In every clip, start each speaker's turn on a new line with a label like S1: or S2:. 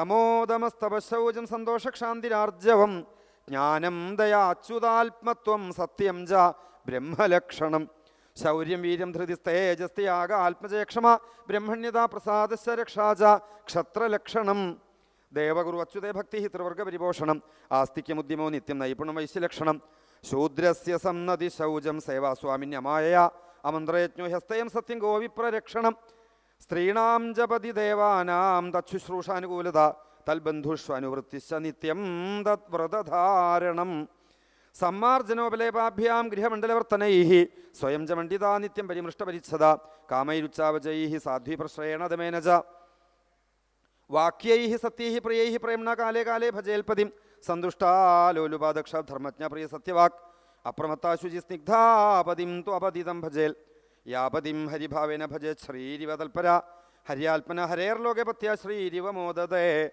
S1: ശമോദമസ്തപശൗചം സന്തോഷക്ഷാന്തിരാർജവം. ജ്ഞാനം ദയാച്യുതാത്മത്വം സത്യം ച ബ്രഹ്മലക്ഷണം. ശൗര്യം വീര്യം ധൃതി തേജസ്ത്യാഗ ആത്മജയക്ഷമ ബ്രഹ്മണ്യത പ്രസാദസ്യ രക്ഷാ ച ക്ഷത്രലക്ഷണം. ദേവഗുരു അച്യുതേ ഭക്തി ത്രിവർഗ പരിപോഷണം. ആസ്തിക്യമുദ്യമോ നിത്യം നൈപുണം വൈശ്യലക്ഷണം. ശൂദ്രസ്യ സന്നതി ശൗചം സേവാസ്വാമിന്യമായ അമന്ത്രയജ്ഞോ ഹസ്തയം സത്യം ഗോവിപ്രരക്ഷണം. സ്ത്രീണാം ജപതി ദേവാനാം തച്ഛുശ്രൂഷാനുകൂലത തൽബന്ധുഷ്വനുവൃത്തിശ്ച നിത്യം തദ്വ്രതധാരണം സമ്മാർജനോപലേപാഭ്യാം ഗൃഹമണ്ഡലവർത്തനൈ സ്വയം ച നിത്യം പരിമൃഷ്ടപരിച്ഛത കാമൈരുച്ചാവചൈ സാധ്വിപ്രശ്രയേണ ദമേന ച വാക്യൈ സത്യൈ പ്രിയൈ പ്രേംണ കാലേ കാലേ ഭജേൽപതിം സന്തുഷ്ടാലോലുപാദക്ഷ ധർമ്മജ്ഞ പ്രിയ സത്യവാക്. അപ്രമത്താശുചി സ്നിഗ്ധാപതിം ത്വപതിതം ഭജേൽ. യാപതിം ഹരിഭാവേന ഭജ ശ്രീരിവതൽപര. തൽപര ഹര്യാൽപന ഹരേർലോകെ പത്യ ശ്രീരിവ മോദതേ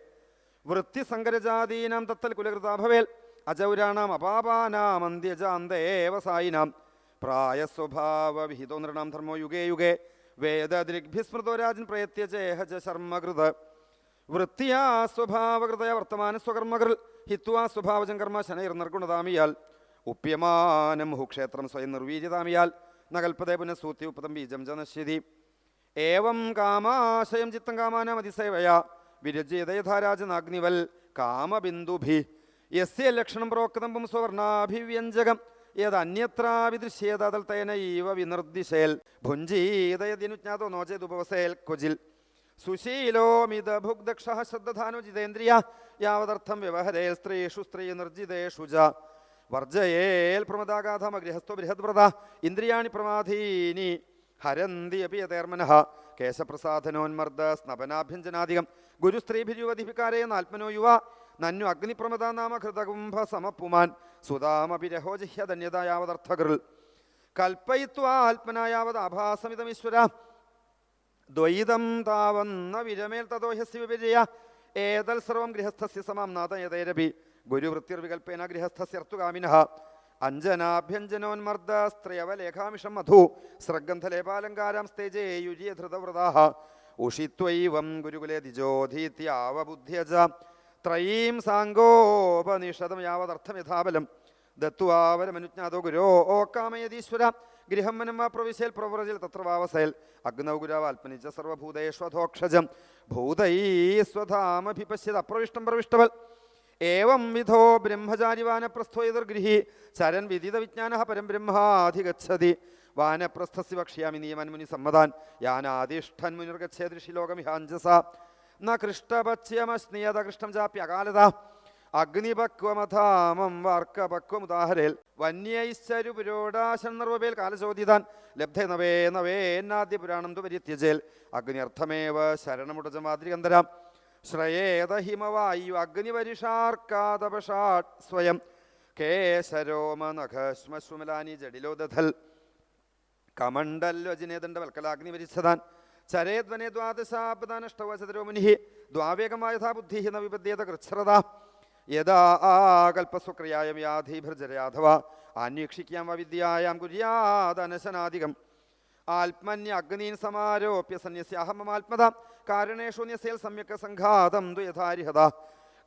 S1: വൃത്തിസങ്കരജാതീനാം തത്തൽ കുലകൃതാഭവേൽ അജൗരാണാം അപാപാനാം അന്ത്യജാന്തേവസായിനാം പ്രായസ്വഭാവവിഹിതോ നൃണാം ധർമ്മോ യുഗേ യുഗേ. വേദദൃഗ്ഭിസ്മൃതോ രാജൻ പ്രയത്യജേഹജ ശർമ്മകൃത്. വൃത്തിയാ സ്വഭാവകൃതയ വർത്തമാന സ്വകർമ്മകൃൽ. ഹിത്വാ സ്വഭാവജം കർമ്മ ശനൈർ നിർഗുണതാമിയാൽ. ഉപ്യമാനം ഹുക്ഷേത്രം സ്വയം നിർവീര്യതാമിയാൽ. നകൽപ്പതേ പുനഃസൂത്തി ഉപ്പതം ബീജം ജ നശ്യതി ഏവം കാമാശയം ചിത്തം കാമാനാം അതിസേവയ വിരജ്യതയഥാരാജനാഗ്നിവൽ കാമബിന്ദുഭി. യസ്യ ലക്ഷണം പ്രോക്തം പും പുംസ്വർണാഭിവ്യഞ്ജകം യദന്യത്രാവിദൃശ്യേത തൽത്തേനൈവ വിനിർദിശേൽ ഭുഞ്ജീതയതിനുജ്ഞാതോ നോചേതുപവസേൽ കുജിൽ. സുശീലോമിത ഭുഗ്ദക്ഷ ശ്രദ്ധാനോ ജിതേന്ദ്രിയ യാവതർത്ഥം വ്യവഹരേൽ സ്ത്രീഷു സ്ത്രീ നിർജിതേഷു ച വർജയേൽ പ്രമദാഗാധമഗൃഹസ്ഥോ ബൃഹദ്വ്രത ഇന്ദ്രിയാണി പ്രമാധീനി ഹരന്തി അപി യതേർമനഃ കേശപ്രസാധനോന്മർദ്ദ സ്നപനാഭ്യഞ്ജനാധികം ഗുരുസ്ത്രീഭിരുവധിപിക്കാരേ നാത്മനോ യുവ നന്നു അഗ്നിപ്രമദ നാമ ഹൃതകുംഭ സമപ്പുമാൻ സുതാമപി രഹോജിഹ്യധന്യത യാവതർത്ഥകൃൽ കൽപ്പയിത്വാത്മനായാവത് ആഭാസമിതമീശ്വര ദ്വൈതം താവന്ന വിരമേൽ തദോഹ്യസ്യ വിപര്യ ഏതൽ സർവം ഗൃഹസ്ഥസ്യ സമാം നാഥയതേരപി ഗുരുവൃത്തിർവികൽപ്പേന അഞ്ജനാഭ്യഞ്ജനോന്മർദ്ദ സ്ത്രയവലേഖാമിഷം മധു. സ്രഗന്ധലേപാലങ്കാരാം സ്തേജേ യുര്യ ധൃതവ്രതാഃ ഉഷിത്വൈവം ഗുരുകുലേ ദിജോധീത്യാവബുദ്ധ്യജ ത്രയീം സാങ്കോപനിഷതം യാവതർത്ഥം യഥാബലം ദത്വാവരമനുജ്ഞാതോ ഗുരോ. ഓ കാമയതീശ്വര. ഗൃഹം മനം വാ പ്രവിശേൽ പ്രവ്രജിൽ തത്ര വാവസേൽ അഗ്നൗ ഗുരാവാൽപ്പനിച്ച സർവഭൂതേഷ്വധോക്ഷജം. ഭൂതൈ സ്വധാമഭിപശ്യത്. അപ്രവിഷ്ടം പ്രവിഷ്ടവൽ. ഏവം വിധോ ബ്രഹ്മചാരിവാനപ്രസ്ഥോ എതിർഗൃഹി. ചരൻ വിദിത വിജ്ഞാന പരം ബ്രഹ്മാധിഗച്ഛതി വാനപ്രസ്ഥസ്യ നിയമൻ മുനി സമ്മതാൻ. യാനാദിഷ്ഠൻ മുനിർഗച്ഛേദൃഷി ലോകമിഹാഞ്ജസ ന കൃഷ്ടപച്യമസ്നിയത കൃഷ്ടം ചാപ്യകാലത അഗ്നിപക്വമധാമം വാർക്കപക്വമുദാഹരേൽ. വന്യൈശ്വര്യ പുരോടാശൻ നിർവപേൽ കാലചോദിതാൻ. ലബ്ധേ നവേ നവേന്നാദ്യ പുരാണം തു പരിത്യജേൽ. അഗ്നിയർത്ഥമേവ ശരണമുടജമാതിരികന്തരാം ശ്രയേത ഹിമവായു അഗ്നിപരിഷാർക്കാതപഷാട് സ്വയം കേശരോമനഖശ്മശ്രുമലാനി ജഡിലോ ദധൽ കമണ്ഡല്ലോജിനേതണ്ട വൽക്കലാഗ്നി വരിച്ചതാൻ. ചരേദ്വനെ ദ്വാദശാബ്ദാനഷ്ടവചതരോ മുനി ദ്വാവേഗമായ യഥാ ബുദ്ധി ന വിപദ്യേത കൃച്ഛ്രത. യഥാ ആകൽപ്പസ്വക്രിയായം യാധീഭർജരയാധവ അന്വേഷിക്കാം വിദ്യായാം കുര്യാദനശനാധികം. ആത്മന്യ അഗ്നീൻ സമാരോപ്യ സന്യസ്യാഹമമാത്മത കാരണേഷു ന്യസേൽ സമ്യക് സംഘാതം ദ്വയഥാരിഹത യഥാരിഹത.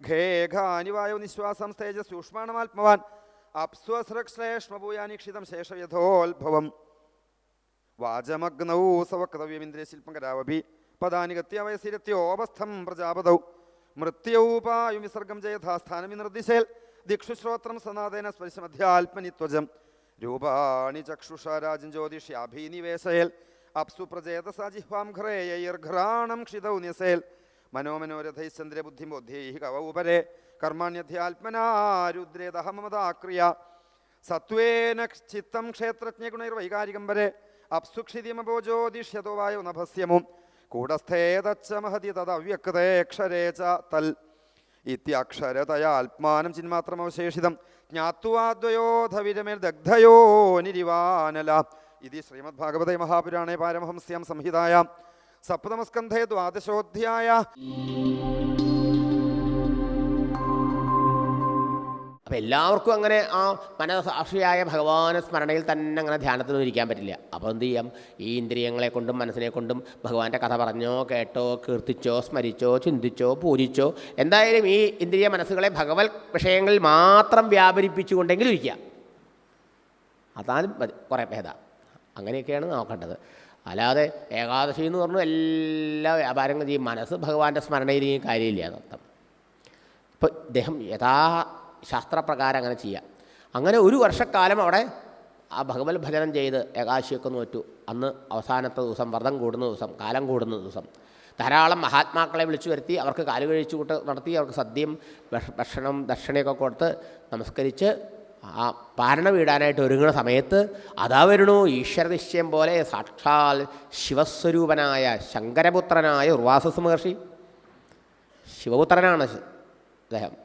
S1: ഘേഘാനിവായോ നിശ്വാസം തേജ സൂക്ഷ്മാണമാത്മവാൻ അപ്സ്വസൃക്ശ്ലേഷ്മഭൂയാനിക്ഷിതം ശേഷയഥോത്ഭവം വാചമഗ്നൗ സവക്തവ്യമിന്ദ്രിയ ശില്പം കരാവഭി പദാനി ഗത്യ വയസ്സിരത്യോപസ്ഥം പ്രജാപതൗ. മൃത്യൗപായു വിസർഗം ജയഥാസ്ഥാനമി നിർദ്ദിശേൽ ദിക്ഷുശ്രോത്രം സനാതേന സ്പർശമധ്യാത്മനിത്വജം. രൂപാണി ചക്ഷുഷ രാജൻ ജ്യോതിഷ്യാഭീനിവേശയേൽ അപ്സു പ്രചേതസാ ജിഹ്വാം ഘ്രേയൈർഘ്രാണം ക്ഷിതൗ ന്യസേൽ മനോമനോരഥൈശ്ചന്ദ്രബുദ്ധി കവ ഉപരെ. കർമാണ്യധ്യാത്മനാരുദ്രേദഹമതാക്രിയ സത്വേന ചിത്തം ക്ഷേത്രജ്ഞഗുണൈർവൈകാരികം വരെ. അപ്സുക്ഷിതിമബോജോദിഷ്യതോ വായോ നഭസ്യമും. കൂടസ്ഥേതച്ച മഹതി തദവ്യക്തേക്ഷരേ ച തൽ. ഇത്യക്ഷരതയാത്മാനം ചിന്മാത്രമവശേഷിതം ജ്ഞാത്വാദ്വയോധവിരമേൽ ദഗ്ധയോ നിരിവാനല. ഇതി ശ്രീമദ്ഭാഗവതേ മഹാപുരാണേ പാരമഹംസ്യം സംഹിതായ. സപ്തമസ്കന്ധേ ദ്വാദശോധ്യായ.
S2: അപ്പോൾ എല്ലാവർക്കും അങ്ങനെ ആ മനസാക്ഷിയായ ഭഗവാനെ സ്മരണയിൽ തന്നെ അങ്ങനെ ധ്യാനത്തിനൊന്നും ഇരിക്കാൻ പറ്റില്ല. അപ്പോൾ എന്ത് ചെയ്യാം? ഈ ഇന്ദ്രിയങ്ങളെ കൊണ്ടും മനസ്സിനെ കൊണ്ടും ഭഗവാന്റെ കഥ പറഞ്ഞോ കേട്ടോ കീർത്തിച്ചോ സ്മരിച്ചോ ചിന്തിച്ചോ പൂജിച്ചോ എന്തായാലും ഈ ഇന്ദ്രിയ മനസ്സുകളെ ഭഗവത് വിഷയങ്ങളിൽ മാത്രം വ്യാപരിപ്പിച്ചുകൊണ്ടെങ്കിലും ഇരിക്കുക. അതാലും കുറേ ഭേദ. അങ്ങനെയൊക്കെയാണ് നോക്കേണ്ടത്. അല്ലാതെ ഏകാദശി എന്ന് പറഞ്ഞു എല്ലാ വ്യാപാരങ്ങളും ഈ മനസ്സ് ഭഗവാന്റെ സ്മരണയിൽ കാര്യമില്ല എന്നർത്ഥം. ഇപ്പോൾ ഇദ്ദേഹം യഥാ ശാസ്ത്രപ്രകാരം അങ്ങനെ ചെയ്യാം അങ്ങനെ ഒരു വർഷക്കാലം അവിടെ ആ ഭഗവത് ഭജനം ചെയ്ത് ഏകാശിയൊക്കെ നോറ്റു അന്ന് അവസാനത്തെ ദിവസം വ്രതം കൂടുന്ന ദിവസം കാലം കൂടുന്ന ദിവസം. ധാരാളം മഹാത്മാക്കളെ വിളിച്ചു വരുത്തി അവർക്ക് കാൽ കഴിച്ചു കൂട്ട് നടത്തി അവർക്ക് സദ്യയും ഭക്ഷണം ദക്ഷിണയൊക്കെ കൊടുത്ത് നമസ്കരിച്ച് ആ പാരണ വീടാനായിട്ട് ഒരുങ്ങുന്ന സമയത്ത് അതാ വരണു ഈശ്വരനിശ്ചയം പോലെ സാക്ഷാൽ ശിവസ്വരൂപനായ ശങ്കരപുത്രനായ ഉർവാസസ് മഹർഷി. ശിവപുത്രനാണ് അദ്ദേഹം.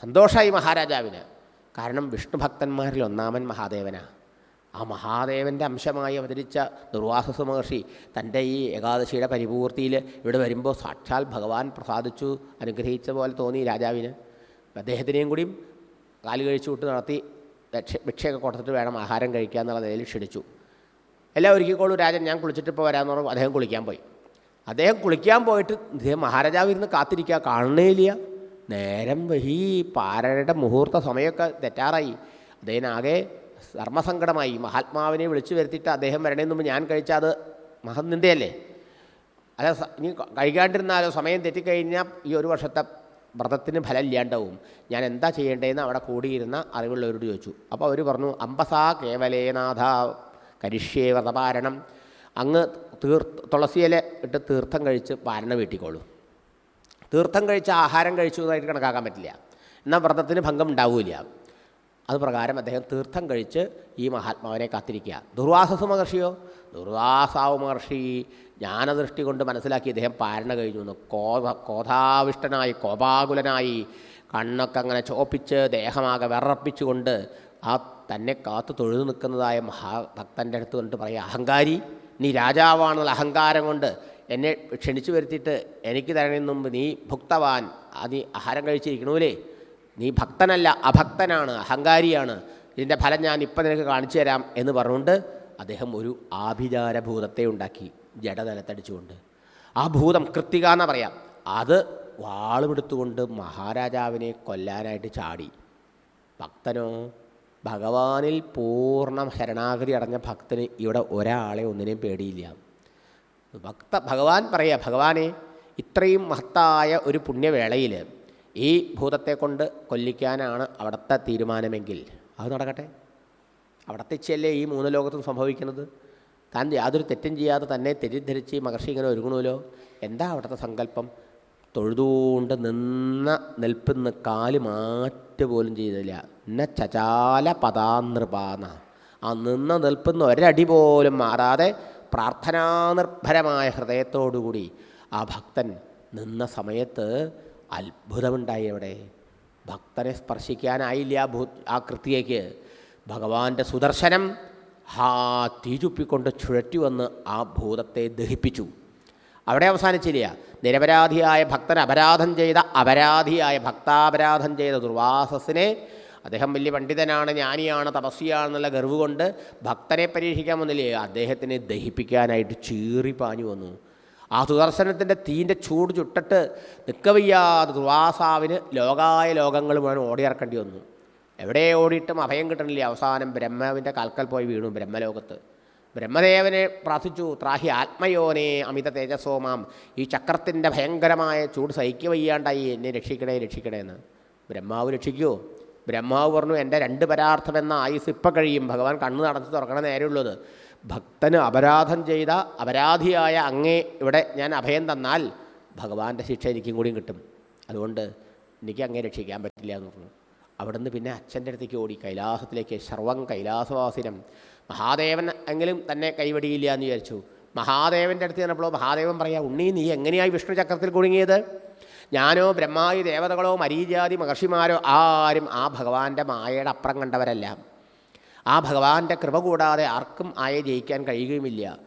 S2: സന്തോഷമായി മഹാരാജാവിന്. കാരണം വിഷ്ണു ഭക്തന്മാരിൽ ഒന്നാമൻ മഹാദേവനാ. ആ മഹാദേവന്റെ അംശമായി അവതരിച്ച ദുർവാസസ് മഹർഷി തന്റെ ഈ ഏകാദശിയുടെ പരിപൂർത്തിയിൽ ഇവിടെ വരുമ്പോൾ സാക്ഷാൽ ഭഗവാൻ പ്രസാദിച്ചു അനുഗ്രഹിച്ച പോലെ തോന്നി രാജാവിന്. അദ്ദേഹത്തിനെയും കൂടിയും കാൽ കഴിച്ചു വിട്ട് നടത്തി ഭിക്ഷയൊക്കെ കൊടുത്തിട്ട് വേണം ആഹാരം കഴിക്കുക എന്നുള്ള നിലയിൽ ക്ഷണിച്ചു. എല്ലാം ഒരുക്കിക്കോളൂ രാജൻ ഞാൻ കുളിച്ചിട്ട് ഇപ്പോൾ വരാമെന്ന് പറഞ്ഞു അദ്ദേഹം കുളിക്കാൻ പോയി. അദ്ദേഹം കുളിക്കാൻ പോയിട്ട് മഹാരാജാവ് ഇരുന്ന് കാത്തിരിക്കുക കാണണേ ഇല്ല. നേരം ഈ പാരയുടെ മുഹൂർത്ത സമയമൊക്കെ തെറ്റാറായി. അദ്ദേഹനാകെ ധർമ്മസങ്കടമായി മഹാത്മാവിനെ വിളിച്ചു വരുത്തിയിട്ട് അദ്ദേഹം വരണേന്ന് മുമ്പ് ഞാൻ കഴിച്ചാൽ അത് മഹനിന്ദയല്ലേ അല്ല ഇനി കഴിക്കാണ്ടിരുന്നാലോ? സമയം തെറ്റിക്കഴിഞ്ഞാൽ ഈ ഒരു വർഷത്തെ വ്രതത്തിന് ഫലം ഇല്ലാണ്ടാവും ഞാൻ എന്താ ചെയ്യേണ്ടതെന്ന് അവിടെ കൂടിയിരുന്ന അറിവുള്ളവരോട് ചോദിച്ചു. അപ്പോൾ അവർ പറഞ്ഞു അമ്പസാ കേവലേനാഥ കരിഷ്യേ വ്രതപാരണം. അങ്ങ് തീർ തുളസിയില ഇട്ട് തീർത്ഥം കഴിച്ച് പാരണ വീട്ടിക്കോളൂ. തീർത്ഥം കഴിച്ച ആഹാരം കഴിച്ചു എന്നായിട്ട് കണക്കാക്കാൻ പറ്റില്ല. എന്നാൽ വ്രതത്തിന് ഭംഗം ഉണ്ടാവില്ല. അത് പ്രകാരം അദ്ദേഹം തീർത്ഥം കഴിച്ച് ഈ മഹാത്മാവിനെ കാത്തിരിക്കുക. ദുർവാസസ് മഹർഷിയോ? ദുർവാസാവ് മഹർഷി ജ്ഞാനദൃഷ്ടി കൊണ്ട് മനസ്സിലാക്കി ഇദ്ദേഹം പാരണ കഴിഞ്ഞു എന്ന് കോധ കോധാവിഷ്ടനായി കോപാകുലനായി കണ്ണൊക്കെ അങ്ങനെ ചോപ്പിച്ച് ദേഹമാകെ വിറപ്പിച്ചുകൊണ്ട് ആ തന്നെ കാത്തു തൊഴുതു നിൽക്കുന്നതായ മഹാഭക്തന്റെ അടുത്ത് കൊണ്ട് പറയുക അഹങ്കാരി നീ രാജാവാണെന്നുള്ള അഹങ്കാരം കൊണ്ട് എന്നെ ക്ഷണിച്ചു വരുത്തിയിട്ട് എനിക്ക് തരണതിന് മുമ്പ് നീ ഭുക്തവാൻ അത് ആഹാരം കഴിച്ചിരിക്കണൂലേ നീ ഭക്തനല്ല അഭക്തനാണ് അഹങ്കാരിയാണ്. ഇതിന്റെ ഫലം ഞാൻ ഇപ്പം നിനക്ക് കാണിച്ചു തരാം എന്ന് പറഞ്ഞുകൊണ്ട് അദ്ദേഹം ഒരു ആഭിചാര ആഭിചാരഭൂതത്തെ ഉണ്ടാക്കി ജഡനിലത്തടിച്ചുകൊണ്ട് ആ ഭൂതം കൃത്തിക എന്ന് പറയാം. അത് വാളുമെടുത്തുകൊണ്ട് മഹാരാജാവിനെ കൊല്ലാനായിട്ട് ചാടി. ഭക്തനോ ഭഗവാനിൽ പൂർണ ശരണാഗതി അടഞ്ഞ ഭക്തന് ഇവിടെ ഒരാളെ ഒന്നിനെയും പേടിയില്ല. ഭക്ത ഭഗവാൻ പറയുക ഭഗവാനെ ഇത്രയും മഹത്തായ ഒരു പുണ്യവേളയിൽ ഈ ഭൂതത്തെ കൊണ്ട് കൊല്ലിക്കാനാണ് അവിടുത്തെ തീരുമാനമെങ്കിൽ അത് നടക്കട്ടെ. അവിടത്തെ ഇച്ഛയല്ലേ ഈ മൂന്ന് ലോകത്തും സംഭവിക്കുന്നത്? താൻ യാതൊരു തെറ്റും ചെയ്യാതെ തന്നെ തെറ്റിദ്ധരിച്ച് മഹർഷി ഇങ്ങനെ ഒരുങ്ങണമല്ലോ എന്താ അവിടുത്തെ സങ്കല്പം? തൊഴുതുകൊണ്ട് നിന്ന നിൽപ്പുന്ന കാൽ മാറ്റ പോലും ചെയ്തില്ല. എന്ന ചചാല പദാനൃപാന ആ നിന്ന നിൽപ്പുന്ന ഒരടി പോലും മാറാതെ പ്രാർത്ഥനാനിർഭരമായ ഹൃദയത്തോടുകൂടി ആ ഭക്തൻ നിന്ന സമയത്ത് അത്ഭുതമുണ്ടായി അവിടെ. ഭക്തനെ സ്പർശിക്കാനായില്ല ഭൂ ആ കൃത്യയ്ക്ക്. ഭഗവാന്റെ സുദർശനം ഹാ തീചുപ്പിക്കൊണ്ട് ചുഴറ്റി വന്ന് ആ ഭൂതത്തെ ദഹിപ്പിച്ചു. അവിടെ അവസാനിച്ചില്ല. നിരപരാധിയായ ഭക്തൻ അപരാധം ചെയ്ത അപരാധിയായ ഭക്താപരാധം ചെയ്ത ദുർവാസസിനെ അദ്ദേഹം വലിയ പണ്ഡിതനാണ് ജ്ഞാനിയാണ് തപസ്വിയാണെന്നുള്ള ഗർവ് കൊണ്ട് ഭക്തനെ പരീക്ഷിക്കാൻ വന്നില്ലേ? അദ്ദേഹത്തിനെ ദഹിപ്പിക്കാനായിട്ട് ചീറി പാഞ്ഞു വന്നു. ആ സുദർശനത്തിന്റെ തീന്റെ ചൂട് ചുട്ടിട്ട് നിൽക്കവയ്യാതെ ദുർവാസാവിന് ലോകായ ലോകങ്ങൾ മുഴുവൻ ഓടിയിറക്കേണ്ടി വന്നു. എവിടെ ഓടിയിട്ടും അഭയം കിട്ടണില്ല. അവസാനം ബ്രഹ്മാവിന്റെ കാൽക്കൽ പോയി വീണു ബ്രഹ്മലോകത്ത്. ബ്രഹ്മദേവനെ പ്രാർത്ഥിച്ചു ത്രാഹി ആത്മയോനെ അമിത തേജസ്സോമാം ഈ ചക്രത്തിന്റെ ഭയങ്കരമായ ചൂട് സഹിക്കവയ്യാണ്ടായി. എന്നെ രക്ഷിക്കണേ രക്ഷിക്കണേ എന്ന് ബ്രഹ്മാവ് രക്ഷിക്കുമോ ബ്രഹ്മാവ് പറഞ്ഞു എന്റെ രണ്ട് പരാർത്ഥം എന്ന ആയുസ് ഇപ്പം കഴിയും. ഭഗവാൻ കണ്ണ് നടന്ന് തുറക്കണ നേരെയുള്ളത്. ഭക്തന് അപരാധം ചെയ്ത അപരാധിയായ അങ്ങേ ഇവിടെ ഞാൻ അഭയം തന്നാൽ ഭഗവാന്റെ ശിക്ഷ എനിക്കും കൂടിയും കിട്ടും. അതുകൊണ്ട് എനിക്ക് അങ്ങേ രക്ഷിക്കാൻ പറ്റില്ല എന്ന് പറഞ്ഞു. അവിടുന്ന് പിന്നെ അച്ഛന്റെ അടുത്തേക്ക് ഓടി. കൈലാസത്തിലേക്ക് സർവം കൈലാസവാസിനം. മഹാദേവൻ എങ്കിലും തന്നെ കൈവടിയില്ല എന്ന് വിചാരിച്ചു. മഹാദേവന്റെ അടുത്ത് ചെന്നപ്പോൾ മഹാദേവൻ പറയാ ഉണ്ണി നീ എങ്ങനെയായി വിഷ്ണു ചക്രത്തിൽ കുടുങ്ങിയത്? ഞാനോ ബ്രഹ്മാതി ദേവതകളോ മരീചാതി മഹർഷിമാരോ ആരും ആ ഭഗവാന്റെ മായയുടെ അപ്പുറം കണ്ടവരല്ല. ആ ഭഗവാന്റെ കൃപ കൂടാതെ ആർക്കും ആയെ ജയിക്കാൻ കഴിയുകയുമില്ല.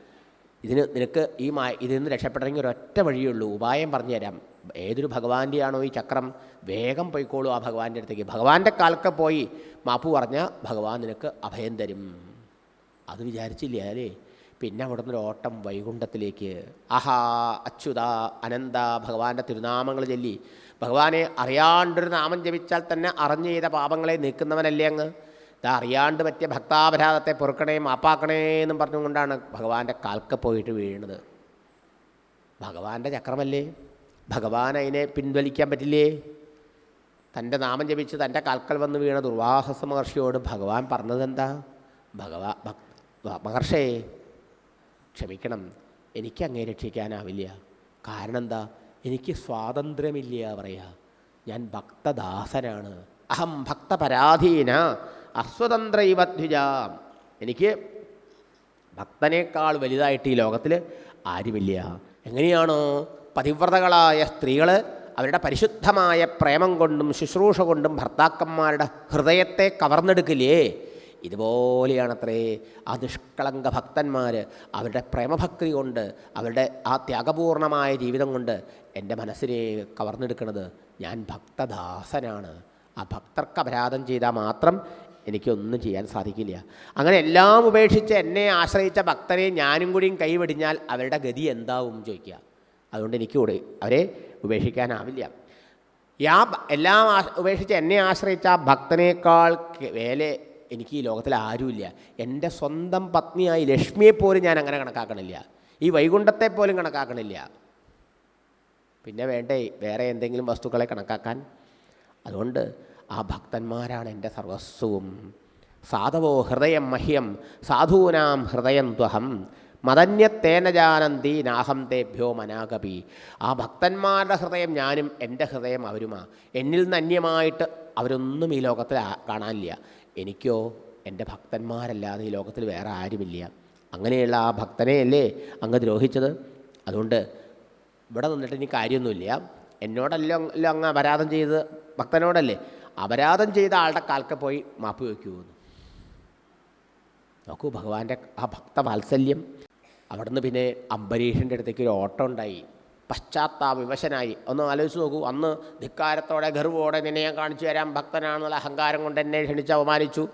S2: ഇതിന് നിനക്ക് ഈ മായ ഇതിൽ നിന്ന് രക്ഷപ്പെടണമെങ്കിൽ ഒരൊറ്റ വഴിയുള്ളൂ ഉപായം പറഞ്ഞുതരാം. ഏതൊരു ഭഗവാന്റെയാണോ ഈ ചക്രം? വേഗം പോയിക്കോളൂ ആ ഭഗവാന്റെ അടുത്തേക്ക്. ഭഗവാന്റെ കാലൊക്കെ പോയി മാപ്പ് പറഞ്ഞാൽ ഭഗവാൻ നിനക്ക് അഭയം തരും. അത് വിചാരിച്ചില്ല? അല്ലേ? പിന്നെ അവിടെ നിന്നൊരു ഓട്ടം വൈകുണ്ഠത്തിലേക്ക്. അഹാ അച്യുത അനന്ത ഭഗവാന്റെ തിരുനാമങ്ങൾ ചൊല്ലി. ഭഗവാനെ അറിയാണ്ടൊരു നാമം ജപിച്ചാൽ തന്നെ അറിഞ്ഞു ചെയ്ത പാപങ്ങളെ നീക്കുന്നവനല്ലേ അങ്ങ്. ഇതാ അറിയാണ്ട് പറ്റിയ ഭക്താപരാധത്തെ പൊറുക്കണേ മാപ്പാക്കണേ എന്നും പറഞ്ഞുകൊണ്ടാണ് ഭഗവാന്റെ കാൽക്ക പോയിട്ട് വീഴുന്നത്. ഭഗവാന്റെ ചക്രമല്ലേ? ഭഗവാൻ അതിനെ പിൻവലിക്കാൻ പറ്റില്ലേ? തന്റെ നാമം ജപിച്ച് തന്റെ കാൽക്കൽ വന്ന് വീണ ദുർവാഹസ മഹർഷിയോട് ഭഗവാൻ പറഞ്ഞതെന്താ? ഭഗവാ മഹർഷേ ക്ഷമിക്കണം. എനിക്ക് അങ്ങേ രക്ഷിക്കാനാവില്ല. കാരണം എന്താ? എനിക്ക് സ്വാതന്ത്ര്യമില്ല പറയാ. ഞാൻ ഭക്തദാസനാണ്. അഹം ഭക്തപരാധീന. അസ്വതന്ത്ര ഇവധ്വിജ എനിക്ക് ഭക്തനേക്കാൾ വലുതായിട്ട് ഈ ലോകത്തിൽ ആരുമില്ല. എങ്ങനെയാണ്? പതിവ്രതകളായ സ്ത്രീകൾ അവരുടെ പരിശുദ്ധമായ പ്രേമം കൊണ്ടും ശുശ്രൂഷ കൊണ്ടും ഭർത്താക്കന്മാരുടെ ഹൃദയത്തെ കവർന്നെടുക്കില്ലേ? ഇതുപോലെയാണത്രേ. ആ നിഷ്കളങ്ക ഭക്തന്മാർ അവരുടെ പ്രേമഭക്തി കൊണ്ട് അവരുടെ ആ ത്യാഗപൂർണമായ ജീവിതം കൊണ്ട് എന്റെ മനസ്സിനെ കവർന്നെടുക്കുന്നത് ഞാൻ ഭക്തദാസനാണ്. ആ ഭക്തർക്ക് അപരാധം ചെയ്താൽ മാത്രം എനിക്കൊന്നും ചെയ്യാൻ സാധിക്കില്ല. അങ്ങനെ എല്ലാം ഉപേക്ഷിച്ച് എന്നെ ആശ്രയിച്ച ഭക്തരെ ഞാനും കൂടിയും കൈവെടിഞ്ഞാൽ അവരുടെ ഗതി എന്താവും ചോദിക്കുക. അതുകൊണ്ട് എനിക്ക് കൂടെ അവരെ ഉപേക്ഷിക്കാനാവില്ല. യാ എല്ലാം ഉപേക്ഷിച്ച് എന്നെ ആശ്രയിച്ച ഭക്തനേക്കാൾ വേല എനിക്ക് ഈ ലോകത്തിൽ ആരുമില്ല. എന്റെ സ്വന്തം പത്നിയായി ലക്ഷ്മിയെപ്പോലും ഞാൻ അങ്ങനെ കണക്കാക്കണില്ല. ഈ വൈകുണ്ഠത്തെ പോലും കണക്കാക്കണില്ല. പിന്നെ വേണ്ടേ വേറെ എന്തെങ്കിലും വസ്തുക്കളെ കണക്കാക്കാൻ? അതുകൊണ്ട് ആ ഭക്തന്മാരാണ് എന്റെ സർവസ്വവും. സാധവോ ഹൃദയം മഹ്യം സാധൂനാം ഹൃദയം ത്വഹം. മതന്യത്തേനജാനന്തി നാഹം തേഭ്യോ മനാകപി ആ ഭക്തന്മാരുടെ ഹൃദയം ഞാനും എന്റെ ഹൃദയം അവരുമാ. എന്നിൽ നിന്ന് അന്യമായിട്ട് അവരൊന്നും ഈ ലോകത്തിൽ കാണാനില്ല. എനിക്കോ എന്റെ ഭക്തന്മാരല്ലാതെ ഈ ലോകത്തിൽ വേറെ ആരുമില്ല. അങ്ങനെയുള്ള ആ ഭക്തനെയല്ലേ അങ്ങ് ദ്രോഹിച്ചത്? അതുകൊണ്ട് ഇവിടെ നിന്നിട്ട് ഇനി കാര്യമൊന്നുമില്ല. എന്നോടല്ലോ അല്ലോ അങ്ങ് അപരാധം ചെയ്ത് ഭക്തനോടല്ലേ? അപരാധം ചെയ്ത ആളുടെ കാൽക്ക പോയി മാപ്പ് വയ്ക്കൂ നോക്കൂ ഭഗവാന്റെ ആ ഭക്തവാത്സല്യം. അവിടുന്ന് പിന്നെ അംബരീഷിന്റെ അടുത്തേക്ക് ഒരു ഓട്ടം ഉണ്ടായി. പശ്ചാത്താപ വിവശനായി ഒന്ന് ആലോചിച്ച് നോക്കൂ. അന്ന് ധിക്കാരത്തോടെ ഗർവോടെ നിന്നെ ഞാൻ കാണിച്ചു തരാം. ഭക്തനാണെന്നുള്ള അഹങ്കാരം കൊണ്ട് എന്നെ ക്ഷണിച്ച് അവമാനിച്ചു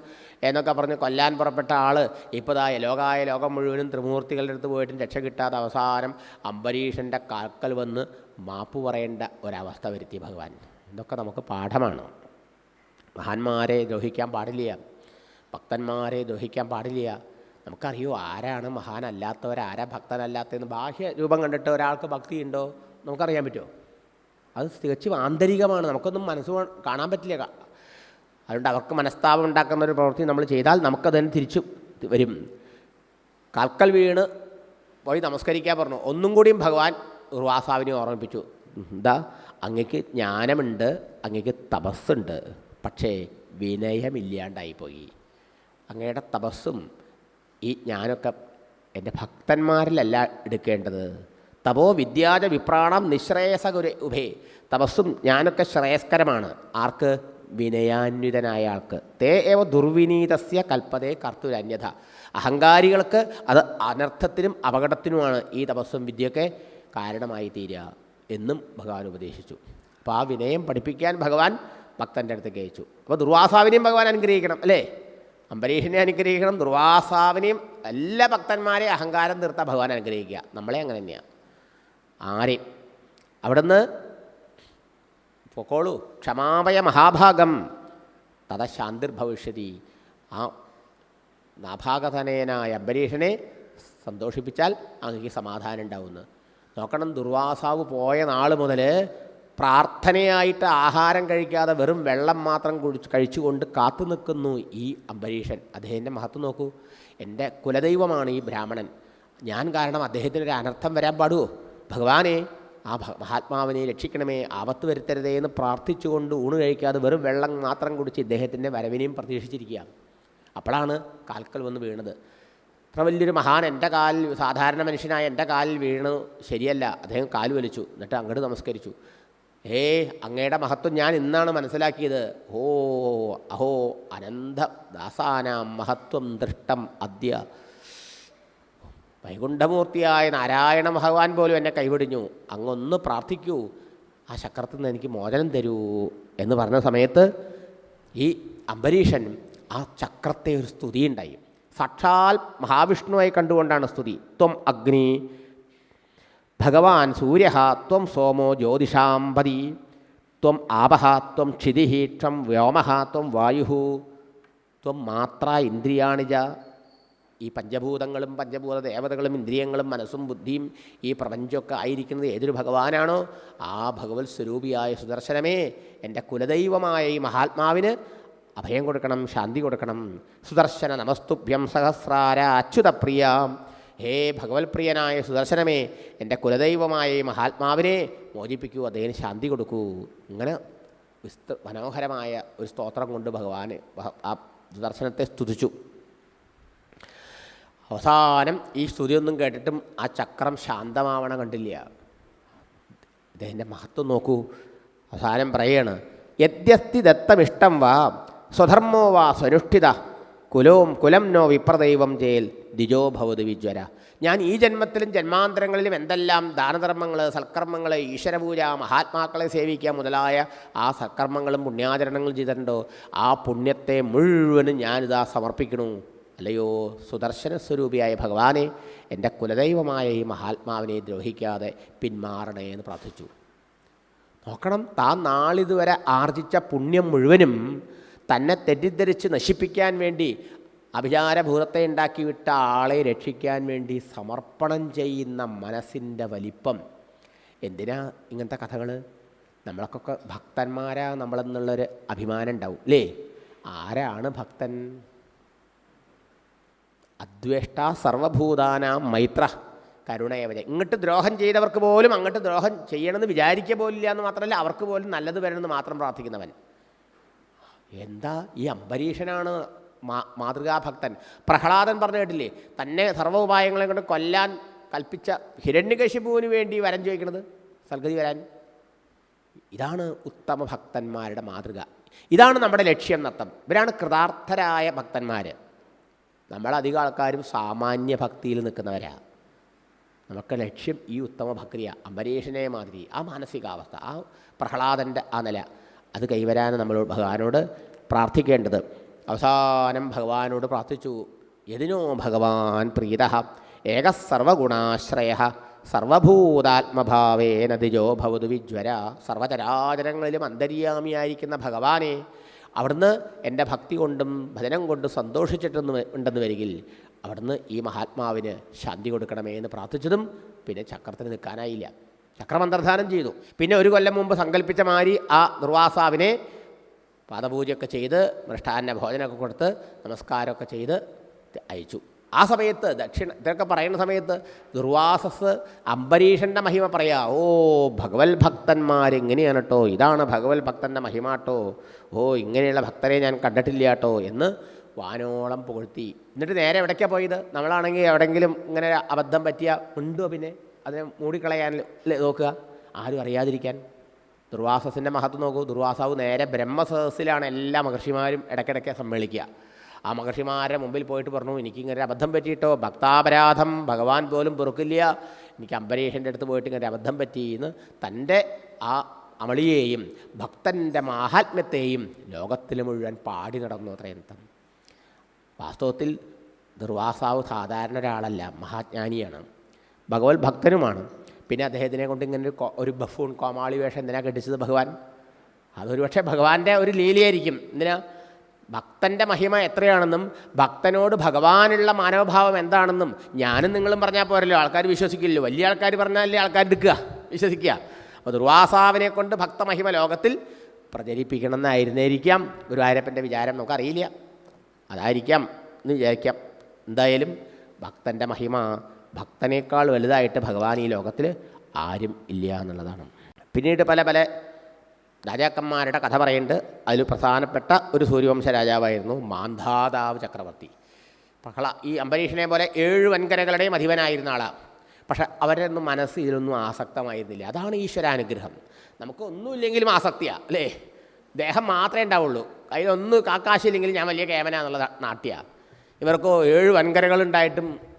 S2: എന്നൊക്കെ പറഞ്ഞ് കൊല്ലാൻ പുറപ്പെട്ട ആൾ ഇപ്പോഴായ ലോകായ ലോകം മുഴുവനും ത്രിമൂർത്തികളുടെ അടുത്ത് പോയിട്ടും രക്ഷ കിട്ടാത്ത അവസാനം അംബരീഷന്റെ കാൽക്കൽ വന്ന് മാപ്പ് പറയേണ്ട ഒരവസ്ഥ വരുത്തി ഭഗവാൻ. ഇതൊക്കെ നമുക്ക് പാഠമാണ്. മഹാന്മാരെ ദ്രോഹിക്കാൻ പാടില്ല. ഭക്തന്മാരെ ദ്രോഹിക്കാൻ പാടില്ല. നമുക്കറിയോ ആരാണ് മഹാനല്ലാത്തവർ ആരാ ഭക്തനല്ലാത്തതെന്ന് ബാഹ്യ രൂപം കണ്ടിട്ട് ഒരാൾക്ക് ഭക്തി ഉണ്ടോ നമുക്കറിയാൻ പറ്റുമോ? അത് തികച്ചും ആന്തരികമാണ്. നമുക്കൊന്നും മനസ്സ് കാണാൻ പറ്റില്ല. അതുകൊണ്ട് അവർക്ക് മനസ്താപം ഉണ്ടാക്കുന്ന ഒരു പ്രവൃത്തി നമ്മൾ ചെയ്താൽ നമുക്കതിന് തിരിച്ചു വരും. കാൽക്കൽ വീണ് പോയി നമസ്കരിക്കാൻ പറഞ്ഞു. ഒന്നും കൂടിയും ഭഗവാൻ ഉർവാസാവിനെ ഓർമ്മിപ്പിച്ചു. എന്താ? അങ്ങക്ക് ജ്ഞാനമുണ്ട് അങ്ങക്ക് തപസ്സുണ്ട്. പക്ഷേ വിനയമില്ലാണ്ടായിപ്പോയി അങ്ങയുടെ തപസ്സും ഈ ജ്ഞാനമൊക്കെ എന്റെ ഭക്തന്മാരിലല്ല എടുക്കേണ്ടത്. തപോ വിദ്യാജ വിപ്രാണം നിശ്രേയസ ഉഭേ. തപസ്സും ഞാനൊക്കെ ശ്രേയസ്കരമാണ്. ആർക്ക്? വിനയാന്വിതനായ ആൾക്ക്. തേ ഏവ ദുർവിനീതസ്യ കൽപ്പതേ കർത്തുരന്യഥ. അഹങ്കാരികൾക്ക് അത് അനർത്ഥത്തിനും അപകടത്തിനുമാണ് ഈ തപസ്സും വിദ്യയൊക്കെ കാരണമായി തീരുക എന്നും ഭഗവാൻ ഉപദേശിച്ചു. അപ്പോൾ ആ വിനയം പഠിപ്പിക്കാൻ ഭഗവാൻ ഭക്തന്റെ അടുത്തേക്ക് അയച്ചു അപ്പോൾ ദുർവാസാവിനെയും ഭഗവാൻ അനുഗ്രഹിക്കണം അല്ലേ? അംബരീഷിനെ അനുഗ്രഹിക്കണം ദുർവാസാവിനെയും എല്ലാ ഭക്തന്മാരെയും അഹങ്കാരം തീർത്ത ഭഗവാൻ അനുഗ്രഹിക്കുക. നമ്മളെ അങ്ങനെ തന്നെയാണ് ആരെയും? അവിടുന്ന് പൊക്കോളൂ. ക്ഷമാപയ മഹാഭാഗം. തഥ ശാന്തിർഭവിഷ്യതി. ആ നാഭാഗതനയനായ അംബരീഷനെ സന്തോഷിപ്പിച്ചാൽ അങ്ങക്ക് സമാധാനം ഉണ്ടാവുന്നു. നോക്കണം ദുർവാസാവ് പോയ നാൾ മുതൽ പ്രാർത്ഥനയായിട്ട് ആഹാരം കഴിക്കാതെ വെറും വെള്ളം മാത്രം കഴിച്ചുകൊണ്ട് കാത്തു നിൽക്കുന്നു ഈ അംബരീഷൻ. അദ്ദേഹത്തിന്റെ മഹത്വം നോക്കൂ. എന്റെ കുലദൈവമാണ് ഈ ബ്രാഹ്മണൻ. ഞാൻ കാരണം അദ്ദേഹത്തിന് ഒരു അനർത്ഥം വരാൻ പാടുമോ ഭഗവാനെ ആ മഹാത്മാവിനെ രക്ഷിക്കണമേ ആപത്ത് വരുത്തരുതേ എന്ന് പ്രാർത്ഥിച്ചുകൊണ്ട് ഊണ് കഴിക്കാതെ വെറും വെള്ളം മാത്രം കുടിച്ച് ഇദ്ദേഹത്തിന്റെ വരവിനെയും പ്രതീക്ഷിച്ചിരിക്കുക അപ്പോഴാണ് കാൽക്കൽ വന്ന് വീണത്. അത്ര വലിയൊരു മഹാൻ എന്റെ കാലിൽ സാധാരണ മനുഷ്യനായ എന്റെ കാലിൽ വീണു ശരിയല്ല. അദ്ദേഹം കാൽ വലിച്ചു. എന്നിട്ട് അങ്ങോട്ട് നമസ്കരിച്ചു. ഏ അങ്ങയുടെ മഹത്വം ഞാൻ ഇന്നാണ് മനസ്സിലാക്കിയത്. ഓ അഹോ അനന്ത ദാസാനാം മഹത്വം ദൃഷ്ടം അദ്യ. വൈകുണ്ഠമൂർത്തിയായ നാരായണ ഭഗവാൻ പോലും എന്നെ കൈവിടിഞ്ഞു. അങ്ങൊന്ന് പ്രാർത്ഥിക്കൂ. ആ ചക്രത്തിൽ നിന്ന് എനിക്ക് മോചനം തരൂ എന്ന് പറഞ്ഞ സമയത്ത് ഈ അംബരീഷൻ ആ ചക്രത്തെ ഒരു സ്തുതി ഉണ്ടായി സാക്ഷാൽ മഹാവിഷ്ണുവായി കണ്ടുകൊണ്ടാണ് സ്തുതി. ത്വം അഗ്നി ഭഗവാൻ സൂര്യ ത്വം സോമോ ജ്യോതിഷാംപതി ത്വം ആപഹ ത്വം ക്ഷിതി ക്ഷം വ്യോമ ത്വം വായു ത്വം മാത്ര ഇന്ദ്രിയാണിജ. ഈ പഞ്ചഭൂതങ്ങളും പഞ്ചഭൂത ദേവതകളും ഇന്ദ്രിയങ്ങളും മനസ്സും ബുദ്ധിയും ഈ പ്രപഞ്ചമൊക്കെ ആയിരിക്കുന്നത് ഏതൊരു ഭഗവാനാണോ? ആ ഭഗവത് സ്വരൂപിയായ സുദർശനമേ. എന്റെ കുലദൈവമായ ഈ മഹാത്മാവിന് അഭയം കൊടുക്കണം ശാന്തി കൊടുക്കണം. സുദർശന നമസ്തുഭ്യം സഹസ്രാര അച്യുതപ്രിയ ഹേ ഭഗവത്പ്രിയനായ സുദർശനമേ എന്റെ കുലദൈവമായ ഈ മഹാത്മാവിനെ മോചിപ്പിക്കൂ അദ്ദേഹത്തിന് ശാന്തി കൊടുക്കൂ. ഇങ്ങനെ വിസ്ത മനോഹരമായ ഒരു സ്തോത്രം കൊണ്ട് ഭഗവാന് ആ സുദർശനത്തെ സ്തുതിച്ചു. അവസാനം ഈ സ്തുതിയൊന്നും കേട്ടിട്ടും ആ ചക്രം ശാന്തമാവണ കണ്ടില്ല. ഇദ്ദേഹത്തിന്റെ മഹത്വം നോക്കൂ. അവസാനം പറയാണ് യദ്യസ്തി ദത്തമിഷ്ടം വാ സ്വധർമ്മോ വാ സ്വനുഷ്ഠിത കുലോം കുലം നോ വിപ്രദൈവം ജയിൽ ദിജോ ഭവതി വിജ്വര. ഞാൻ ഈ ജന്മത്തിലും ജന്മാന്തരങ്ങളിലും എന്തെല്ലാം ദാനധർമ്മങ്ങൾ സൽക്കർമ്മങ്ങൾ ഈശ്വരപൂജ മഹാത്മാക്കളെ സേവിക്കുക മുതലായ ആ സൽക്കർമ്മങ്ങളും പുണ്യാചരണങ്ങളും ചെയ്തിട്ടുണ്ടോ? ആ പുണ്യത്തെ മുഴുവനും ഞാനിതാ സമർപ്പിക്കണു. അല്ലയോ സുദർശന സ്വരൂപിയായ ഭഗവാനെ എന്റെ കുലദൈവമായ ഈ മഹാത്മാവിനെ ദ്രോഹിക്കാതെ പിന്മാറണേ എന്ന് പ്രാർത്ഥിച്ചു. നോക്കണം താൻ നാളിതുവരെ ആർജിച്ച പുണ്യം മുഴുവനും തന്നെ തെറ്റിദ്ധരിച്ച് നശിപ്പിക്കാൻ വേണ്ടി അഭിചാരഭൂതത്തെ ഉണ്ടാക്കിവിട്ട ആളെ രക്ഷിക്കാൻ വേണ്ടി സമർപ്പണം ചെയ്യുന്ന മനസ്സിന്റെ വലിപ്പം. എന്തിനാ ഇങ്ങനത്തെ കഥകൾ നമ്മളൊക്കെ ഭക്തന്മാരാ നമ്മളെന്നുള്ളൊരു അഭിമാനം ഉണ്ടാവും അല്ലേ? ആരാണ് ഭക്തൻ? അദ്വേഷ്ട സർവഭൂതാനാം മൈത്ര. കരുണയവജ ഇങ്ങോട്ട് ദ്രോഹം ചെയ്തവർക്ക് പോലും അങ്ങോട്ട് ദ്രോഹം ചെയ്യണമെന്ന് വിചാരിക്കുക പോലില്ല എന്ന് മാത്രമല്ല അവർക്ക് പോലും നല്ലത് വരണമെന്ന് മാത്രം പ്രാർത്ഥിക്കുന്നവൻ. എന്താ ഈ അംബരീഷനാണ് മാതൃകാഭക്തൻ? പ്രഹ്ലാദൻ പറഞ്ഞു കേട്ടില്ലേ? തന്നെ സർവ ഉപായങ്ങളെ കൊണ്ട് കൊല്ലാൻ കൽപ്പിച്ച ഹിരണ്യകശിപുവിന് വേണ്ടി വരം ചോദിക്കുന്നത് സൽഗതി വരാൻ. ഇതാണ് ഉത്തമ ഭക്തന്മാരുടെ മാതൃക. ഇതാണ് നമ്മുടെ ലക്ഷ്യം നത്തം. ഇവരാണ് കൃതാർത്ഥരായ ഭക്തന്മാർ നമ്മളധികം ആൾക്കാരും സാമാന്യ ഭക്തിയിൽ നിൽക്കുന്നവരാണ് നമുക്ക് ലക്ഷ്യം ഈ ഉത്തമ ഭക്രിയ അംബരീഷനെ മാതിരി. ആ മാനസികാവസ്ഥ ആ പ്രഹ്ലാദന്റെ ആ നില. അത് കൈവരാൻ നമ്മൾ ഭഗവാനോട് പ്രാർത്ഥിക്കേണ്ടത്. അവസാനം ഭഗവാനോട് പ്രാർത്ഥിച്ചു. യതിനോ ഭഗവാൻ പ്രീത? ഏക സർവഗുണാശ്രയ? സർവഭൂതാത്മഭാവേന ദിജോ ഭവതു വിജ്വര? സർവചരാചരങ്ങളിലും അന്തര്യാമിയായിരിക്കുന്ന ഭഗവാനെ അവിടുന്ന് എന്റെ ഭക്തി കൊണ്ടും ഭജനം കൊണ്ടും സന്തോഷിച്ചിട്ടെന്ന് ഉണ്ടെന്ന് വരികിൽ അവിടുന്ന് ഈ മഹാത്മാവിന് ശാന്തി കൊടുക്കണമേ എന്ന് പ്രാർത്ഥിച്ചതും പിന്നെ ചക്രത്തിന് നിൽക്കാനായില്ല. ചക്രം അന്തർധാനം ചെയ്തു. പിന്നെ ഒരു കൊല്ലം മുമ്പ് സങ്കല്പിച്ച മാതിരി ആ ദുർവാസാവിനെ പാദപൂജയൊക്കെ ചെയ്ത് മൃഷ്ടാന്ന ഭോജനമൊക്കെ കൊടുത്ത് നമസ്കാരമൊക്കെ ചെയ്ത് അയച്ചു. ആ സമയത്ത് ദക്ഷിണ ഇതൊക്കെ പറയുന്ന സമയത്ത് ദുർവാസസ് അംബരീഷന്റെ മഹിമ പറയാ ഓ ഭഗവത് ഭക്തന്മാരെങ്ങനെയാണ് കേട്ടോ ഇതാണ് ഭഗവത് ഭക്തന്റെ മഹിമാട്ടോ ഓ ഇങ്ങനെയുള്ള ഭക്തരെ ഞാൻ കണ്ടിട്ടില്ല കേട്ടോ എന്ന് വാനോളം പുകഴ്ത്തി. എന്നിട്ട് നേരെ എവിടേക്കാണ് പോയത്? നമ്മളാണെങ്കിൽ എവിടെയെങ്കിലും ഇങ്ങനെ അബദ്ധം പറ്റിയ ഉണ്ടോ പിന്നെ? അതിനെ മൂടിക്കളയാൻ നോക്കുക. ആരും അറിയാതിരിക്കാൻ. ദുർവാസസിന്റെ മഹത്വം നോക്കൂ. ദുർവാസാവ് നേരെ ബ്രഹ്മസദസ്സിലാണ് എല്ലാ മഹർഷിമാരും ഇടയ്ക്കിടയ്ക്ക് സമ്മേളിക്കുക. ആ മഹർഷിമാരെ മുമ്പിൽ പോയിട്ട് പറഞ്ഞു എനിക്കിങ്ങനെ അബദ്ധം പറ്റിയിട്ടോ? ഭക്താപരാധം? ഭഗവാൻ പോലും പൊറുക്കില്ല. എനിക്ക് അംബരീഷന്റെ അടുത്ത് പോയിട്ട് ഇങ്ങനെ അബദ്ധം പറ്റി എന്ന് തന്റെ ആ അമളിയെയും ഭക്തന്റെ മാഹാത്മ്യത്തെയും ലോകത്തിൽ മുഴുവൻ പാടി നടന്നു അത്രയന്തം വാസ്തവത്തിൽ ദുർവാസാവ് സാധാരണ ഒരാളല്ല മഹാജ്ഞാനിയാണ്. ഭഗവത് ഭക്തനുമാണ്. പിന്നെ അദ്ദേഹത്തിനെ കൊണ്ട് ഇങ്ങനെ ഒരു ഒരു ബഫൂൺ കോമാളി വേഷം എന്തിനാ കെട്ടിച്ചത് ഭഗവാൻ? അതൊരു പക്ഷേ ഭഗവാന്റെ ഒരു ലീലയായിരിക്കും. എന്തിനാ? ഭക്തന്റെ മഹിമ എത്രയാണെന്നും ഭക്തനോട് ഭഗവാനുള്ള മാനവഭാവം എന്താണെന്നും ഞാനും നിങ്ങളും പറഞ്ഞാൽ പോരല്ലോ. ആൾക്കാർ വിശ്വസിക്കില്ലല്ലോ. വലിയ ആൾക്കാർ പറഞ്ഞാലേ ആൾക്കാർ എടുക്കുക വിശ്വസിക്കുക. അപ്പോൾ ദുർവാസാവിനെ കൊണ്ട് ഭക്തമഹിമ ലോകത്തിൽ പ്രചരിപ്പിക്കണം എന്നായിരുന്നേരിക്കാം ഗുരുവായൂരപ്പന്റെ വിചാരം. നമുക്കറിയില്ല. അതായിരിക്കാം എന്ന് വിചാരിക്കാം. എന്തായാലും ഭക്തന്റെ മഹിമ ഭക്തനേക്കാൾ വലുതായിട്ട് ഭഗവാൻ ഈ ലോകത്തിൽ ആരും ഇല്ല എന്നുള്ളതാണ്. പിന്നീട് പല പല രാജാക്കന്മാരുടെ കഥ പറയുന്നുണ്ട്. അതിൽ പ്രധാനപ്പെട്ട ഒരു സൂര്യവംശ രാജാവായിരുന്നു മാന്ധാതാവ് ചക്രവർത്തി. പഹള ഈ അംബരീഷിനെ പോലെ ഏഴ് വൻകരകളുടെയും അധിപനായിരുന്ന ആളാണ് പക്ഷെ അവരൊന്നും മനസ്സ് ഇതിലൊന്നും ആസക്തമായിരുന്നില്ല. അതാണ് ഈശ്വരാനുഗ്രഹം. നമുക്ക് ഒന്നുമില്ലെങ്കിലും ആസക്തിയാണ് അല്ലേ? ദേഹം മാത്രമേ ഉണ്ടാവുള്ളൂ. അതിലൊന്ന് കാക്കാശില്ലെങ്കിൽ ഞാൻ വലിയ കേമന എന്നുള്ള നാട്യ ഇവർക്കോ ഏഴ് വൻകരകളുണ്ടായിട്ടും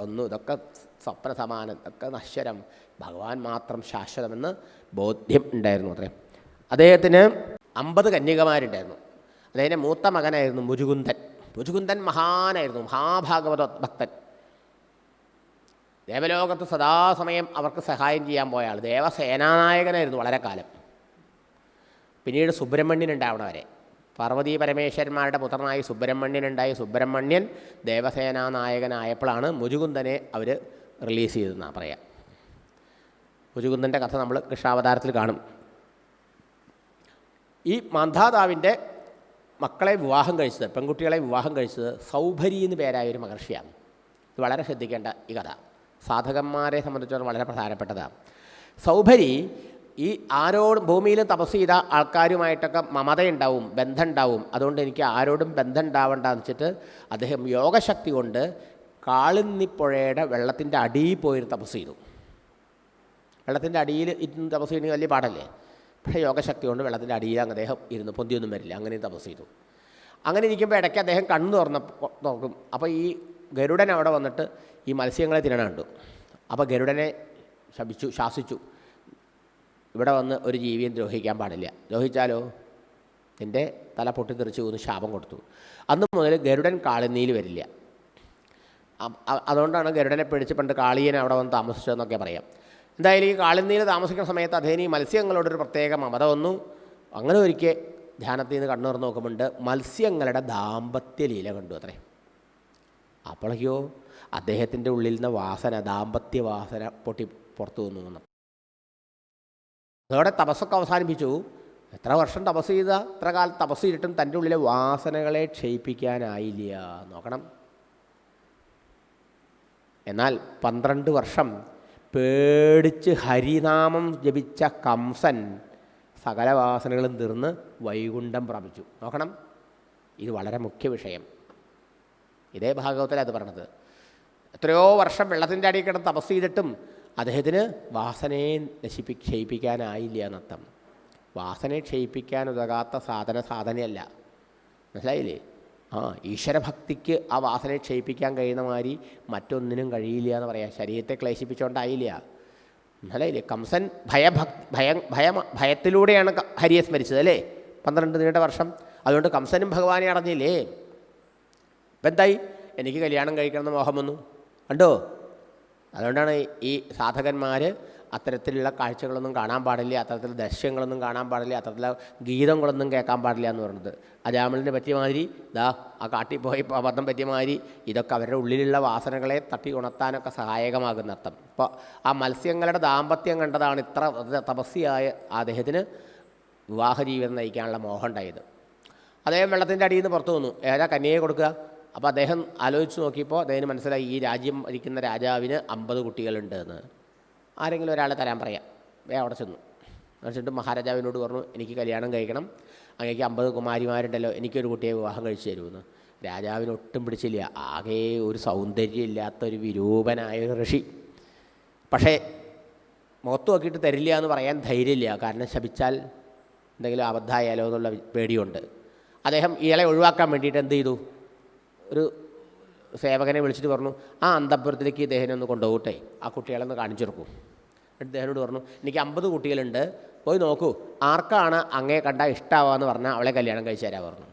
S2: ഒന്നും ഇതൊക്കെ സ്വപ്നസമാനം ഇതൊക്കെ നശ്വരം. ഭഗവാൻ മാത്രം ശാശ്വതമെന്ന് ബോധ്യം ഉണ്ടായിരുന്നു അത്രേ. അദ്ദേഹത്തിന് അമ്പത് കന്യകമാരുണ്ടായിരുന്നു. അദ്ദേഹത്തിന്റെ മൂത്ത മകനായിരുന്നു മുജുകുന്ദൻ മുജുകുന്ദൻ മഹാനായിരുന്നു മഹാഭാഗവത ഭക്തൻ ദേവലോകത്ത് സദാസമയം അവർക്ക് സഹായം ചെയ്യാൻ പോയ ആൾ. ദേവസേനാനായകനായിരുന്നു വളരെ കാലം പിന്നീട് സുബ്രഹ്മണ്യൻ ഉണ്ടാവണ വരെ പാർവതീ പരമേശ്വരന്മാരുടെ പുത്രനായി സുബ്രഹ്മണ്യൻ ഉണ്ടായി സുബ്രഹ്മണ്യൻ ദേവസേനാ നായകനായപ്പോഴാണ് മുജുകുന്ദനെ അവർ റിലീസ് ചെയ്തെന്നാണ് പറയാം. മുജുകുന്ദന്റെ കഥ നമ്മൾ കൃഷ്ണാവതാരത്തിൽ കാണും. ഈ മാന്ധാതാവിന്റെ മക്കളെ വിവാഹം കഴിച്ചത് പെൺകുട്ടികളെ വിവാഹം കഴിച്ചത് സൗഭരി എന്ന് പേരായ ഒരു മഹർഷിയാണ്. ഇത് വളരെ ശ്രദ്ധിക്കേണ്ട ഈ കഥ. സാധകന്മാരെ സംബന്ധിച്ചിടത്തോളം വളരെ പ്രധാനപ്പെട്ടതാണ്. സൗഭരി ഈ ആരോടും ഭൂമിയിൽ തപസ് ചെയ്ത ആൾക്കാരുമായിട്ടൊക്കെ മമതയുണ്ടാവും ബന്ധമുണ്ടാവും. അതുകൊണ്ട് എനിക്ക് ആരോടും ബന്ധം ഉണ്ടാവണ്ടെന്ന് വെച്ചിട്ട് അദ്ദേഹം യോഗശക്തി കൊണ്ട് കാളിന്നിപ്പുഴയുടെ വെള്ളത്തിന്റെ അടിയിൽ പോയി തപസ് ചെയ്തു. വെള്ളത്തിന്റെ അടിയിൽ ഇരുന്ന് തപസ് ചെയ്യണമെങ്കിൽ വലിയ പാടല്ലേ? പക്ഷേ യോഗശക്തി കൊണ്ട് വെള്ളത്തിന്റെ അടിയിൽ അദ്ദേഹം ഇരുന്ന്. പൊന്തിയൊന്നും വരില്ല. അങ്ങനെ തപസ് ചെയ്തു. അങ്ങനെ ഇരിക്കുമ്പോൾ ഇടയ്ക്ക് അദ്ദേഹം കണ്ണു തുറന്ന നോക്കും. അപ്പോൾ ഈ ഗരുഡൻ അവിടെ വന്നിട്ട് ഈ മത്സ്യങ്ങളെ തിന്നണ കണ്ടു. അപ്പോൾ ഗരുഡനെ ശപിച്ചു ശാസിച്ചു. ഇവിടെ വന്ന് ഒരു ജീവിയും ദ്രോഹിക്കാൻ പാടില്ല. ദ്രോഹിച്ചാലോ? നിന്റെ തല പൊട്ടിത്തെറിച്ച് ഒന്ന് ശാപം കൊടുത്തു. അന്ന് മുതൽ ഗരുഡൻ കാളിനിയിൽ വരില്ല. അതുകൊണ്ടാണ് ഗരുഡനെ പിടിച്ച് പണ്ട് കാളിയനെ അവിടെ വന്ന് താമസിച്ചതെന്നൊക്കെ പറയാം. എന്തായാലും ഈ കാളിനിയിൽ താമസിക്കുന്ന സമയത്ത് അദ്ദേഹം ഈ മത്സ്യങ്ങളോടൊരു പ്രത്യേക മമത വന്നു. അങ്ങനെ ഒരിക്കൽ ധ്യാനത്തിൽ നിന്ന് കണ്ണു തുറന്ന് നോക്കുമ്പോണ്ട് മത്സ്യങ്ങളുടെ ദാമ്പത്യ ലീല കണ്ടു അത്രേ. അപ്പോഴേക്കോ അദ്ദേഹത്തിന്റെ ഉള്ളിൽ നിന്ന് വാസന ദാമ്പത്യ വാസന പൊട്ടി പുറത്തു വന്നു എന്ന്. അതോടെ തപസ്സൊക്കെ അവസാനിപ്പിച്ചു. എത്ര വർഷം തപസ് ചെയ്ത എത്ര കാലം തപസ് ചെയ്തിട്ടും തന്റെ ഉള്ളിലെ വാസനകളെ ക്ഷയിപ്പിക്കാനായില്ല. നോക്കണം. എന്നാൽ പന്ത്രണ്ട് വർഷം പേടിച്ച് ഹരിനാമം ജപിച്ച കംസൻ സകല വാസനകളും തീർന്ന് വൈകുണ്ഠം പ്രാപിച്ചു. നോക്കണം. ഇത് വളരെ മുഖ്യ വിഷയം. ഇതേ ഭാഗവത്തിലത് പറഞ്ഞത്. എത്രയോ വർഷം വെള്ളത്തിന്റെ അടിയിൽ കിടന്ന് തപസ് ചെയ്തിട്ടും അദ്ദേഹത്തിന് വാസനയെ നശിപ്പി ക്ഷയിപ്പിക്കാനായില്ല എന്നർത്ഥം. വാസനയെ ക്ഷയിപ്പിക്കാൻ ഉതകാത്ത സാധന സാധനയല്ല. മനസ്സിലായില്ലേ? ആ ഈശ്വരഭക്തിക്ക് ആ വാസനയെ ക്ഷയിപ്പിക്കാൻ കഴിയുന്ന മാതിരി മറ്റൊന്നിനും കഴിയില്ല എന്ന് പറയാം. ശരീരത്തെ ക്ലേശിപ്പിച്ചുകൊണ്ടായില്ല. മനസ്സിലായില്ലേ? കംസൻ ഭയഭക് ഭയം ഭയ ഭയത്തിലൂടെയാണ് ഹരിയെ സ്മരിച്ചത് അല്ലേ? പന്ത്രണ്ട് നീണ്ട വർഷം. അതുകൊണ്ട് കംസനും ഭഗവാനെ അറിഞ്ഞില്ലേ ഇപ്പം എന്തായി? എനിക്ക് കല്യാണം കഴിക്കണമെന്ന് മോഹം വന്നു. കണ്ടോ? അതുകൊണ്ടാണ് ഈ സാധകന്മാർ അത്തരത്തിലുള്ള കാഴ്ചകളൊന്നും കാണാൻ പാടില്ല അത്തരത്തിലുള്ള ദൃശ്യങ്ങളൊന്നും കാണാൻ പാടില്ല അത്തരത്തിലുള്ള ഗീതങ്ങളൊന്നും കേൾക്കാൻ പാടില്ല എന്ന് പറയുന്നത്. അജാമലിന് പറ്റിയ മാതിരി ദാ ആ കാട്ടിൽ പോയി അബദ്ധം പറ്റിയ മാതിരി ഇതൊക്കെ അവരുടെ ഉള്ളിലുള്ള വാസനകളെ തട്ടി ഉണർത്താനൊക്കെ സഹായകമാകുന്ന അർത്ഥം. ഇപ്പോൾ ആ മത്സ്യങ്ങളുടെ ദാമ്പത്യം കണ്ടതാണ് ഇത്ര തപസ്യായ അദ്ദേഹത്തിന് വിവാഹ ജീവിതം നയിക്കാനുള്ള മോഹം ഉണ്ടായത്. അദ്ദേഹം വെള്ളത്തിന്റെ അടിയിൽ നിന്ന് പുറത്തു വന്നു. ഏതാ കന്യയെ കൊടുക്കുക? അപ്പോൾ അദ്ദേഹം ആലോചിച്ച് നോക്കിയപ്പോൾ അദ്ദേഹം മനസ്സിലായി ഈ രാജ്യം ഭരിക്കുന്ന രാജാവിന് അമ്പത് കുട്ടികളുണ്ട് എന്ന് ആരെങ്കിലും ഒരാളെ തരാൻ പറയാം. വേ അവിടെ ചെന്നു. അവിടെ ചെന്നിട്ട് മഹാരാജാവിനോട് പറഞ്ഞു എനിക്ക് കല്യാണം കഴിക്കണം. അങ്ങേക്ക് അമ്പത് കുമാരിമാരുണ്ടല്ലോ. എനിക്കൊരു കുട്ടിയെ വിവാഹം കഴിച്ചു തരുമെന്ന് രാജാവിന് ഒട്ടും പിടിച്ചില്ല. ആകെ ഒരു സൗന്ദര്യമില്ലാത്ത ഒരു വിരൂപനായ ഋഷി. പക്ഷേ മുഖത്ത് നോക്കിയിട്ട് തരില്ല എന്ന് പറയാൻ ധൈര്യമില്ല. കാരണം ശപിച്ചാൽ എന്തെങ്കിലും അബദ്ധമായാലോ എന്നുള്ള പേടിയുണ്ട്. അദ്ദേഹം ഇയാളെ ഒഴിവാക്കാൻ വേണ്ടിയിട്ട് എന്ത് ചെയ്തു? ഒരു സേവകനെ വിളിച്ചിട്ട് പറഞ്ഞു ആ അന്തപുരത്തിലേക്ക് ഇദ്ദേഹനെ ഒന്ന് കൊണ്ടുപോകട്ടെ. ആ കുട്ടികളെ ഒന്ന് കാണിച്ചു കൊടുക്കും. എന്നിട്ട് ഇദ്ദേഹനോട് പറഞ്ഞു എനിക്ക് അമ്പത് കുട്ടികളുണ്ട്. പോയി നോക്കൂ. ആർക്കാണ് അങ്ങേ കണ്ടാൽ ഇഷ്ടമാവാന്ന് പറഞ്ഞാൽ അവളെ കല്യാണം കഴിച്ചു തരാൻ പറഞ്ഞു.